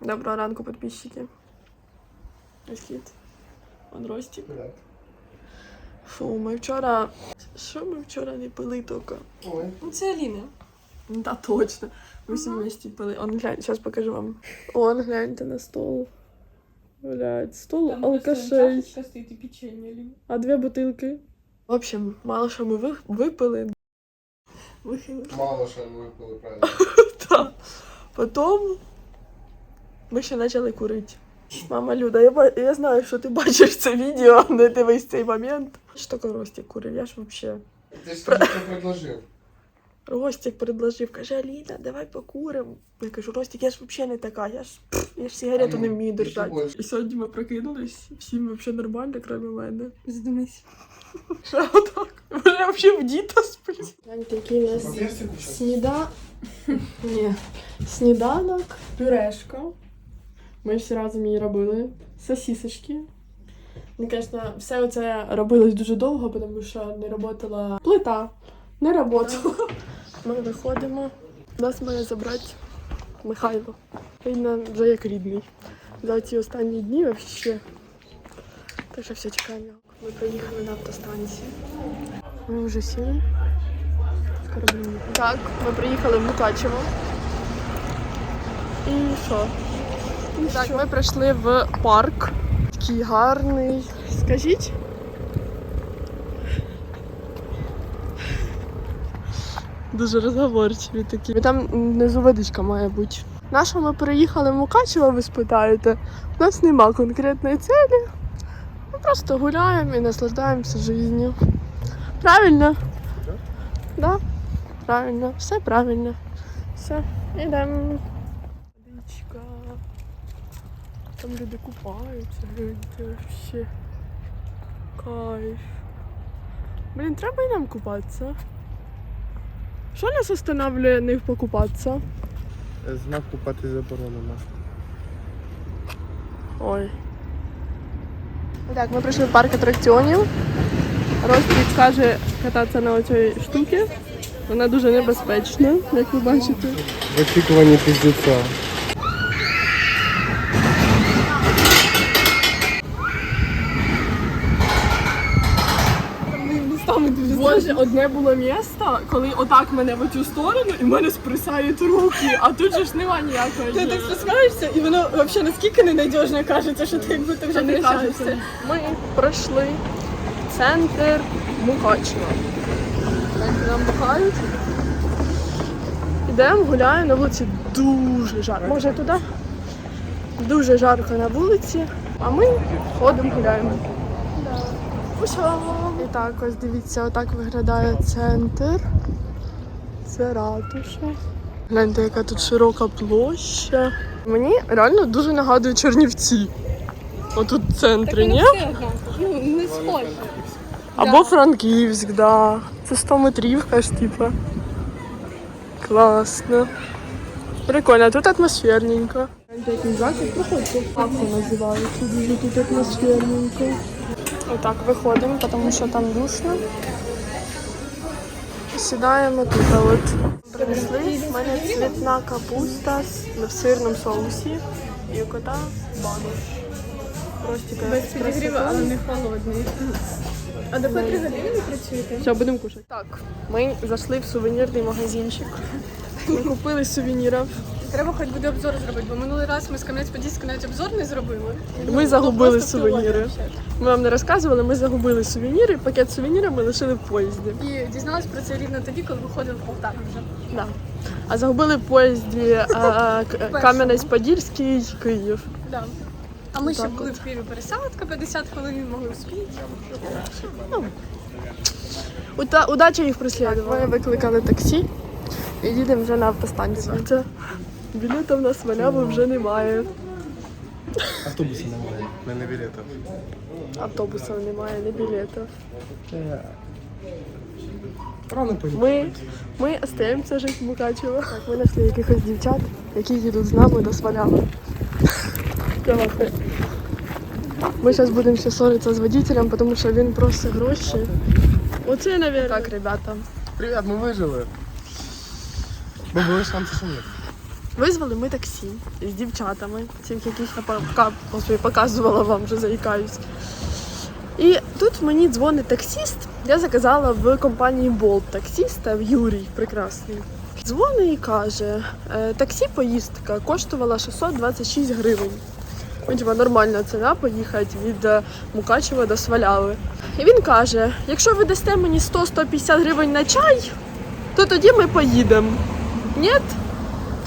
Доброго ранку, підписчики. Кіт. Он Фу, ми вчора. Що ми вчора не пили тільки? Ой. Ну, це Аліна. Да, точно. Ми всі вместе пили. Он глянь, зараз покажу вам. Он гляньте на стол. Блядь, стол алкашей. стоит и печенье. А дві бутилки. В общем, мало що ми ви- випили. Випили. Мало що ми випили, правильно. Та. Потім ми ще почали курити. Мама Люда, я, ба- я знаю, що ти бачиш це відео, не дивись цей момент. Що таке Ростик курив? Я ж взагалі. Ти ж що предложив. Ростик предложив, каже, Аліна, давай покуримо. Я кажу, Ростик, я ж взагалі не така, я ж, пф, я ж сигарету не вмію держати. І сьогодні ми прокинулись, всім взагалі нормально, крім мене. Задумайся. Що так? Я взагалі в діта сплю. Який у нас сніда... Ні. Сніданок, пюрешка. Ми всі разом її робили. Сосісочки. Ну, звісно, все це робилось дуже довго, тому що не працювала плита. Не працювала. Ми виходимо. Нас має забрати Михайло. Він вже як рідний. За ці останні дні взагалі. Так що все чекаємо. Ми приїхали на автостанцію. Ми вже сіли. Так, ми приїхали в Мукачево. І що? Так, ми прийшли в парк. Такий гарний. Скажіть. Дуже розговорчиві такі. І Там внизу водичка має бути. На що ми переїхали в Мукачево, ви спитаєте? У нас нема конкретної цілі. Ми просто гуляємо і наслаждаємося життю. Правильно? Так. Да? Правильно, все правильно. Все, йдемо. Водичка. Там люди купаються, гляньте, вообще. Кайф. Блін, треба і нам купатися. Що нас останавливає не покупатися? Знак купати заборонено. Ой. Так, ми прийшли в парк атракціонів. Розпіт каже кататися на оцій штуці. Вона дуже небезпечна, як ви бачите. В очікуванні піздеця. Боже, одне було місто, коли отак мене в цю сторону і в мене сприсають руки, а тут же ж нема ніякої. Ти так спускаєшся, і воно взагалі наскільки ненадіжно кажеться, що ти якби ти вже не кажешся. Ми пройшли центр Мукачева. Нам бухають. Ідемо, гуляємо на вулиці дуже жарко. Може туди? Дуже жарко на вулиці, а ми ходимо, гуляємо. І так, ось дивіться, отак виглядає центр. Це ратуша. Гляньте, яка тут широка площа. Мені реально дуже нагадує Чернівці. Отут в центрі, ні? Ну, не схоже. Або Франківськ, да. Це 100 метрівка ж, типа. Класно. Прикольно, тут атмосферненько. Такий заклад, проходьте. Папа називається, дуже тут атмосферненько. Отак виходимо, тому що там душно. Сідаємо тут, а от. Принесли, в мене цвітна капуста в сирному соусі і у кота банош. Ростіка. Без підігріва, але не холодний. А до котрої години ви працюєте? Все, будемо кушати. Так, ми зайшли в сувенірний магазинчик. Ми купили сувенірів. Треба хоч буде обзор зробити, бо минулий раз ми з Кам'янець-Подільська навіть обзор не зробили. Ми загубили Ну, просто сувеніри. взагалі. Ми вам не розказували, ми загубили сувеніри. Пакет сувенірів ми лишили в поїзді. І дізналась про це рівно тоді, коли виходив в Полтаві вже. Да. А загубили в поїзді К- Кам'янець-Подільський, Київ. Да. А ми ще були в Києві пересадка, 50 хвилин могли успіти. Ута- Удача їх преслідувала. Ми викликали таксі і їдемо вже на автостанцію. Це білета в нас валяво вже немає. Автобуси немає, в мене білетів. Автобусів немає, не білетів. Рано поїхали. Ми, ми остаємося жити в Мукачево. Так, ми знайшли якихось дівчат, які їдуть з нами до Сваляви. Давайте. Ми зараз будемо ще ссоритися з водителем, тому що він просить гроші. Оце, мабуть. Так, ребята. Привіт, ми вижили. Бо були шанси, що ні. Визвали ми таксі з дівчатами, цих яких я пока, показувала вам, вже заїкаюсь. І тут мені дзвонить таксіст. Я заказала в компанії Bolt таксіста Юрій прекрасний. Дзвонить і каже: «Е, таксі поїздка коштувала 626 гривень. Ну, типа, нормальна ціна поїхати від е, Мукачева до Сваляви. І він каже: якщо ви дасте мені 100-150 гривень на чай, то тоді ми поїдемо. Ні?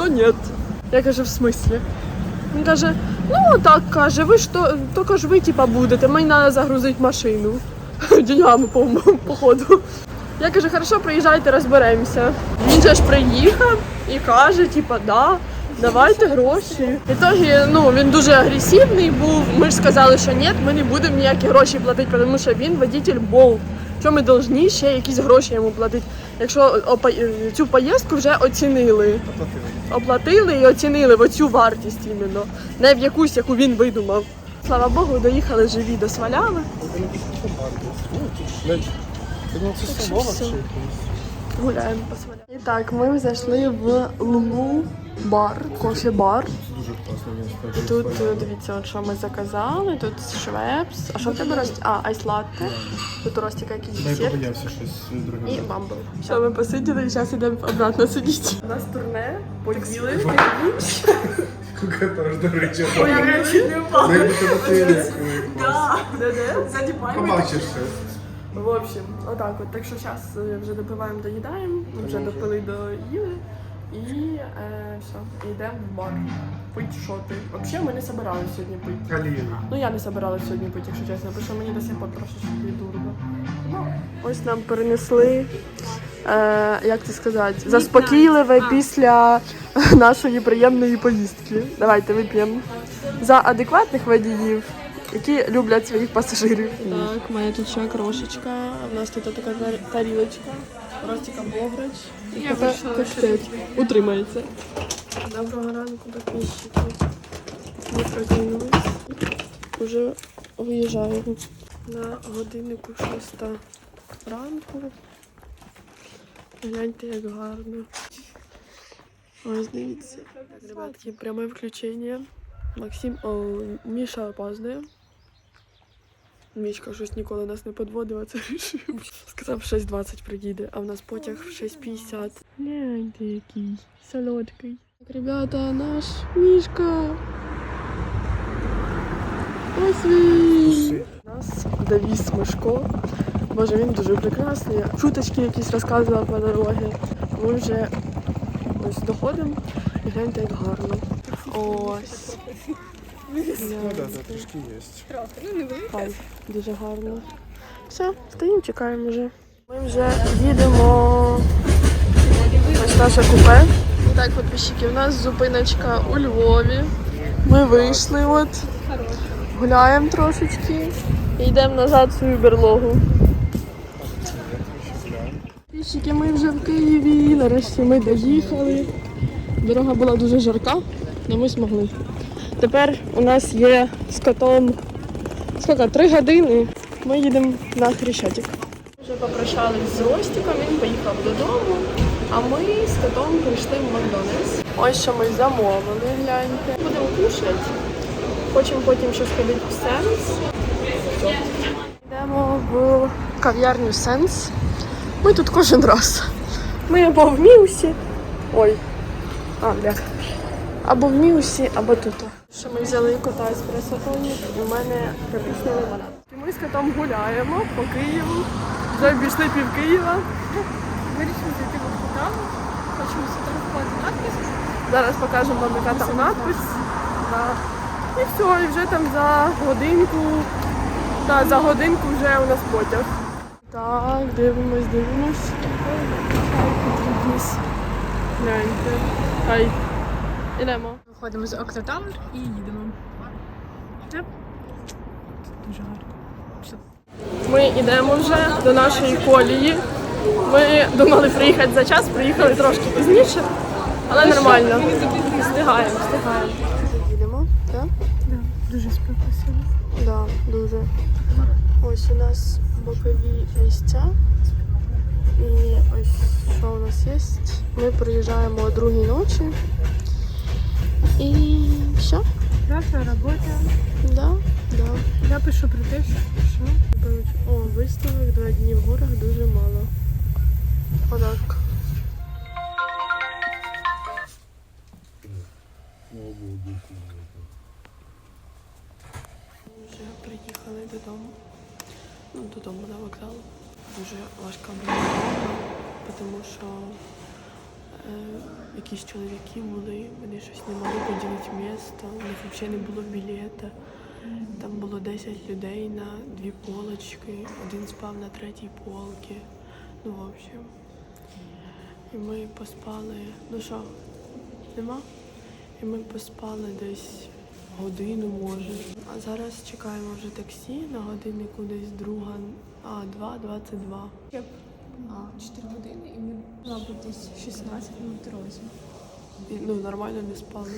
То ні. Я кажу, в смислі? Він каже, ну так каже, ви ж то, тільки ж ви типа будете, мені треба загрузити машину. Деньгами по, походу. Я кажу, хорошо, приїжджайте, розберемося. Він же ж приїхав і каже, типа, да, давайте гроші. В ітогі, ну він дуже агресивний був. Ми ж сказали, що ні, ми не будемо ніякі гроші платити, тому що він водитель Болт. Що ми повинні ще якісь гроші йому платити, якщо опа- цю поїздку вже оцінили Оплатили. оплатили і оцінили в оцю вартість іменно, не в якусь, яку він видумав. Слава Богу, доїхали живі до Сваляви. Я думав, це що столова все. чи якось. Гуляємо по Сваляві. І так, ми зайшли в Лулу бар, кофі-бар. Тут е, дивіться, от що ми заказали. Тут швепс. А що в тебе рост? А, айс-латте. Тут ростіка якийсь Я десерт. побоявся щось друге. І бамбл. Все, ми посиділи і зараз йдемо обратно сидіти. У нас турне, поїли. Тож, до речі, Ой, я чуть не впала. Б тебе Де-де? Ззаді пальми. Побачиш. В общем, отак от. Так що зараз вже допиваємо, доїдаємо, ми вже допили доїли і е, все, і йдемо в бар. Пить шоти. Взагалі ми не собиралися сьогодні пити. Каліна. Ну я не собиралася сьогодні пити, якщо чесно, тому що мені до сих пор трошечки дурно. Ну, ось нам перенесли, е, як це сказати, заспокійливе після нашої приємної поїздки. Давайте вип'ємо за адекватних водіїв, які люблять своїх пасажирів. Так, моя тут ще крошечка. У нас тут така тарілочка. Ростіка Бограч. І така коктейль. Утримається. Доброго ранку, підписчики. Ми прокинулись. Уже виїжджаємо на годиннику 6 ранку. Гляньте, як гарно. Ось дивіться. Ребятки, пряме включення. Максим, о, Міша опаздує. Мішка щось ніколи нас не подводив, а це рішив. Сказав, в 6.20 приїде, а в нас потяг в 6.50. Гляньте, який солодкий. Так, ребята, наш Мішка. Ось він. Нас довіз Мишко. Боже, він дуже прекрасний. Шуточки якісь розказував по дорозі. Ми вже ось доходимо і гляньте, як гарно. Ось. Ну так, трішки є. Ну, не велика. Дуже гарно. Все, стоїмо, чекаємо вже. Ми вже їдемо. Ось наше купе. Так, підписчики, у нас зупиночка у Львові. Ми вийшли от. Гуляємо трошечки і йдемо назад в свою берлогу. Підписчики, ми вже в Києві. Нарешті ми доїхали. Дорога була дуже жарка, але ми змогли. Тепер у нас є з котом скільки, три години. Ми їдемо на Хрещатик. Вже попрощались з Ростіком, він поїхав додому, а ми з котом прийшли в Макдональдс. Ось що ми замовили, гляньте. Будемо кушати. Хочемо потім ще сходити в Сенс. Йдемо в кав'ярню Сенс. Ми тут кожен раз. Ми або в Міусі. Ой. А, бля. Або в Міусі, або тут. Що ми взяли кота еспресо тонік, і в мене капічний лимонад. І ми з котом гуляємо по Києву. Вже обійшли пів Києва. Вирішили зайти в квартал. Хочемо сфотографувати надпис. Зараз покажемо вам, яка там надпис. Да. І все, і вже там за годинку. Так, за годинку вже у нас потяг. Так, дивимось, дивимось. Гляньте. Ідемо. Виходимо з Октотавр і їдемо. Yep. Дуже гарно. Ми йдемо вже до нашої колії. Ми думали приїхати за час, приїхали трошки пізніше, але нормально. Встигаємо, встигаємо. Їдемо, так? Дуже спокійно. Да, дуже. Ось у нас бокові місця. І ось що у нас є. Ми приїжджаємо о другій ночі. І все? Наша робота. Да, да. Я пишу про те, що О, виставок два дні в горах дуже мало. Отак. Вже приїхали додому. Ну, додому на вокзал. Дуже важка була тому що якісь чоловіки були, вони щось не могли поділити місто, у них взагалі не було білета. Там було 10 людей на дві полочки, один спав на третій полці. Ну, в общем. І ми поспали. Ну що, нема? І ми поспали десь годину, може. А зараз чекаємо вже таксі на годиннику десь друга, а 2.22. а, 4 години і ми, мабуть, десь 16 на дорозі. Ну, нормально не спали.